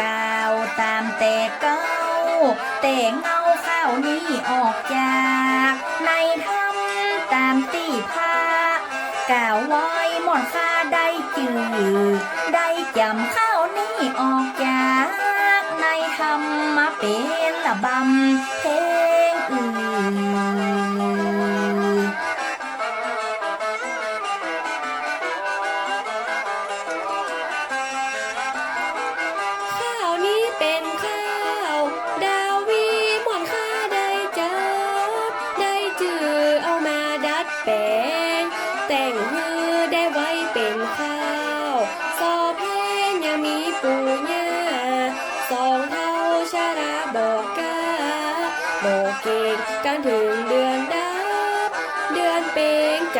กาวตามแต่เก้า แต่เงาข้าวนี้ออกจาก ในทำตามตีพากาวไว้หมดค่าได้จือได้จำข้าวนี้ออกจาก ในทำมาเป็นละบำเพ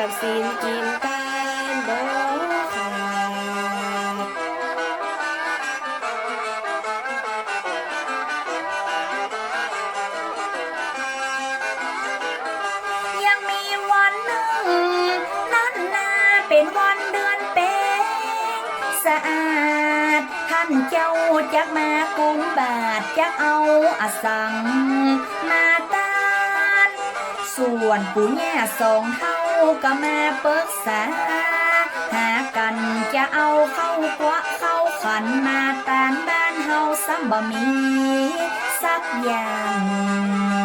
ับสินกินการบอกขาดยังมีวันหนึ่ง นั้นนาเป็นวันเดือนเป็งสะอาด ท่านเจ้าจักมากุมบาทจักเอาอสังมาตานส่วนปู่ย่าสองเท่า ก็มาปรึกษา หากันจะเอาเข้ากวะเข้าขันมาตานบ้านเฮาซ้ำบ่มี สักอย่าง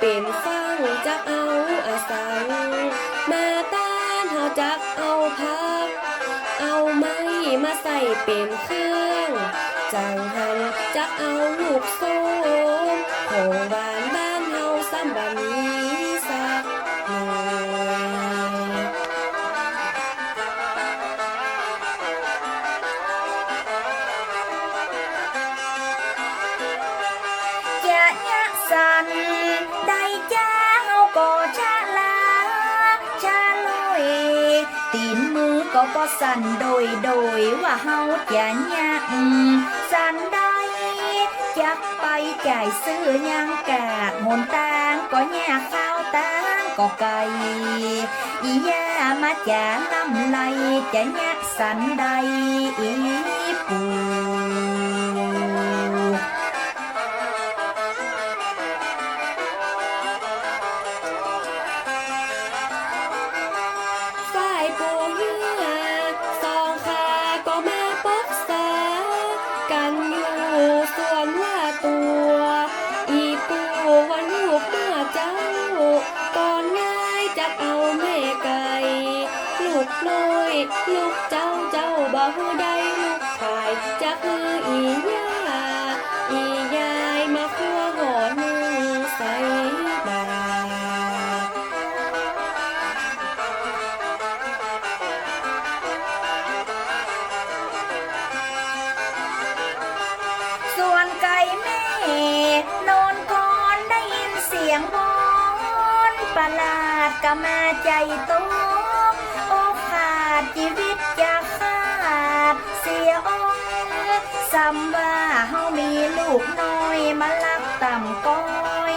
เป็นเฝ้าเป็นฟังจักเอาอาสังมาต้านเฮาจักเอาพัก เอาไม้มาใส่เป็นเครื่องจังหันจักเอาลูกโซ่ของหวานบ้านเฮาซ้ำบะมี ก็ก็สั่นโดยโดยว่าเฮาจะยังสั่นได้จักไปจ่ายซื้อยังกาดหนตางก็แย่ข้าวตางก็ไก่อียามาจาลำไหลจะยะสันใดอีปู ลูกเจ้าเจ้าบ่ฮู้ได้ลูกชายจะคืออีย่าอียายมาคั่วหอนึ่งใส่บาส่วนไก่แม่นอนกอนได้ยินเสียงวอนประหลาดก็มาใจตกโอ้ ชีวิตจะขาดเสียองซ้ำว่าเฮามีลูกน้อยมาลักต่ำก้อย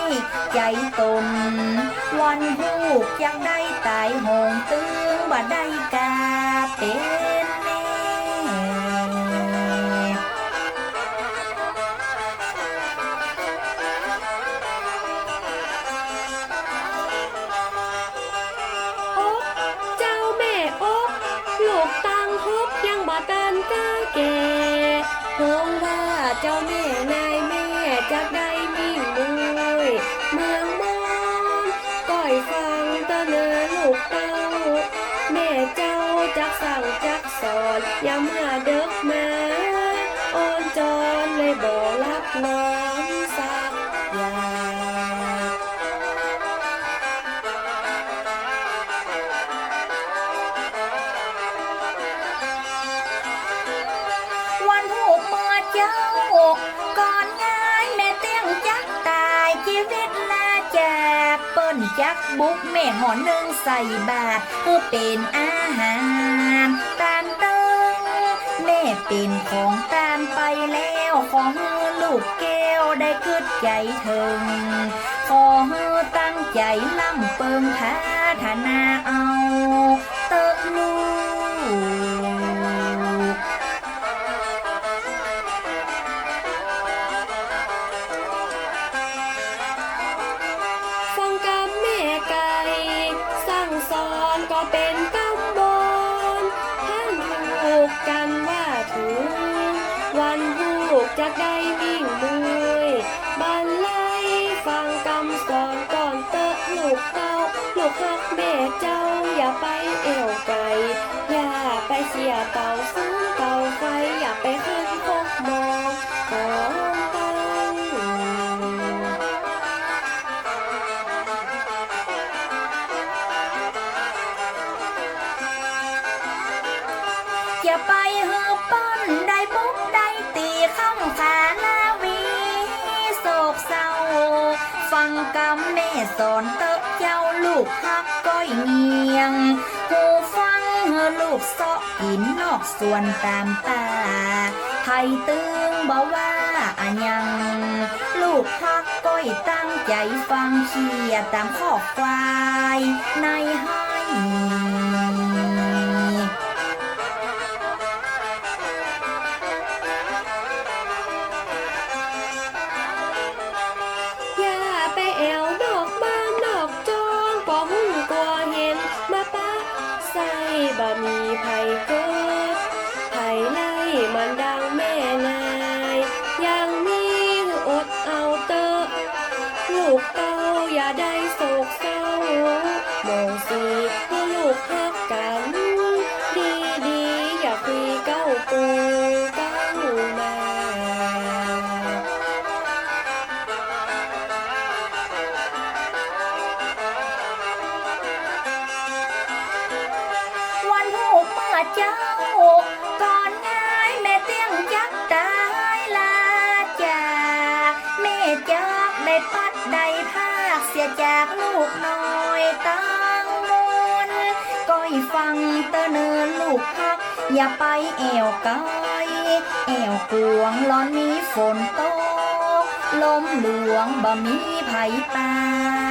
ใจตนวันหูกยังได้ตายหงตึงบ่ได้กาเป็น เจ้าแม่นายแม่จากได้มิ่งมวยเมืองมอนก้อยฟังตะเนอลูกเต้า แม่เจ้าจักสั่งจักสอนอย่ามาเด็กมาอ่อนจอนเลยบอกรับนอง ยักษ์บุกแม่หอหนึ่งใส่บาทเพื่อเป็นอาหารตานเติงแม่เป็นของตานไปแล้วของลูกแก้วได้กึดใจถึงขอตั้งใจนำเปิงพาธนาเอาเติบลู ลูกฮักแม่เจ้าอย่าไปเอวไกลอย่าไปเสียเต่าฟุ้งเต่าไฟอย่าไปขึ้นพกมองของเตั้งอย่าไปเฮือป้นได้บุกได้ตีข้องขาลาวีโศกเศร้า ฟังกำแม่สอนเตอะเจ้าลูกฮักก้อยเงียง หูฟังลูกเสาะกินนอกส่วนตามป่าไทยตึงบอกว่าอะยัง ลูกฮักก้อยตั้งใจฟังเชียร์ตามข้อควายในให้าคเสียจากลูกน้อยตั้งมนก้อยฟังเตอเนินลูกพัก อย่าไปแอวไกลแอวกวงร้อนนี้ฝนตกลมหลวงบ่มีไผป่า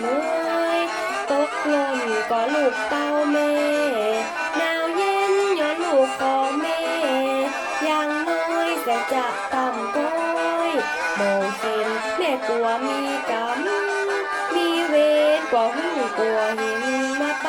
เมื่อยตกลมก็ลูกเต้าแม่หนาวเย็นย้อนลูกของแม่อย่างน้อยแต่จะต่ำก้อยมองเห็นแม่กลัวมีกรรมมีเวรกว่าหูกลัวเห็นมาป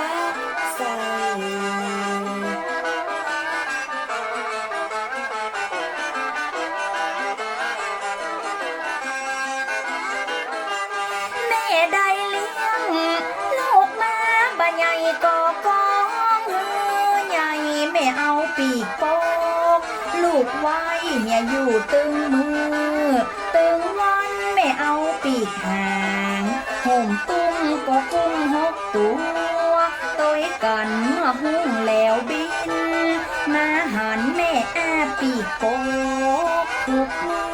กไว้เนี่ยอยู่ตึงมือ ตึงวันไม่เอาปีกหางห่มตุ้มก็กุ้งหกตัวตัวกันเมื่อหุ้งแล้วบิน มาหันแม่อาปีกโกทุกมือ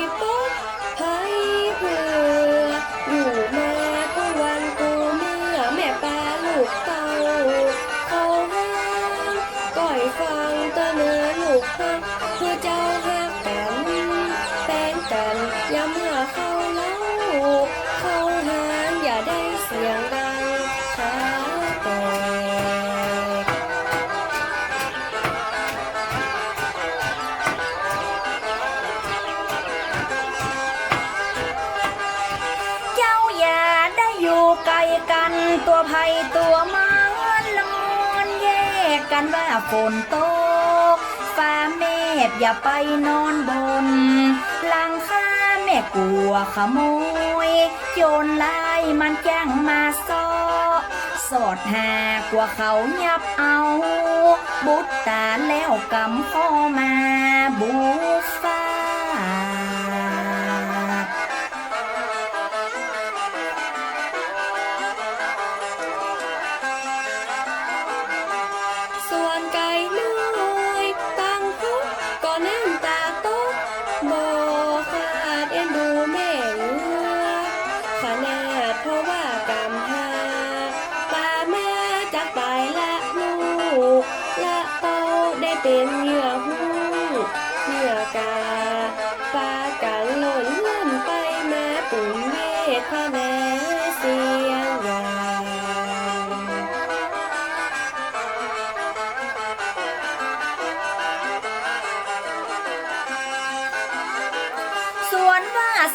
มี ตัวภัยตัวมันนอนแยกกันว่าฝนตกฟ้าเมฆอย่าไปนอนบนหลังคาแม่กลัวขโมยโจรลายมันแจ้งมาซ้อสอดหากว่าเขายับเอา บุตรตาแล้วกำข้อมาบูฟ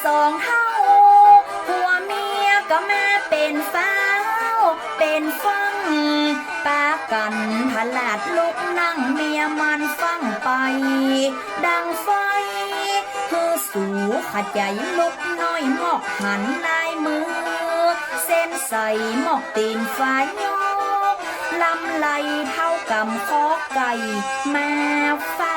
สองเท่าผัวเมียก็มาเป็นฟ้าวเป็นฟังปากันพลาดลุกนั่งเมียมันฟังไป ดังไฟคือสูขใจลุกน้อยหมอกหันลายมือ เส้นใสหมอกตีนฟ้ายกลำไหลเท่ากำคอไก่มาฟา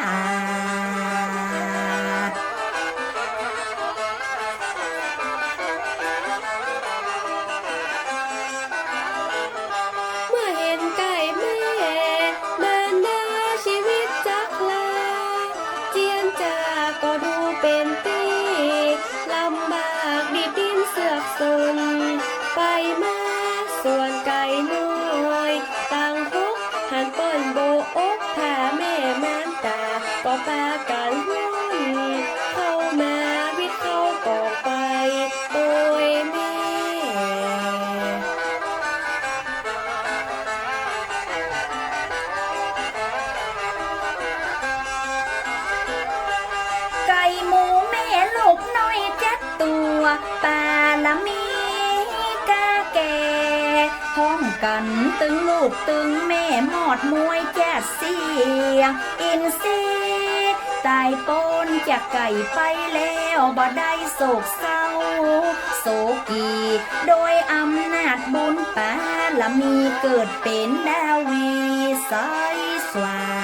ส่วนไก่น้อยต่างพกหันป้นโบอกถ้าแม่มานตาก็ปากันวุ่นเข้ามาวิทย์เข้ากองไปโอ้ยแม่ไก่หมูแม่ลูกน้อยเจ็ดตัวปลา กันตึงลูกตึงแม่หมอดมวยแจ๊เสียงอินซีตายปนจากไก่ไปแล้วบ่ได้โศกเศร้า โศกี โดยอำนาจบุญปาละมีเกิดเป็นดาวีสายสว่า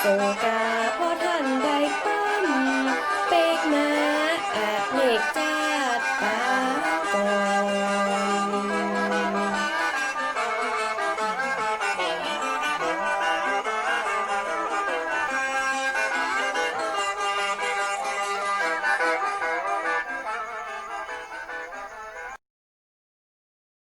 โศกา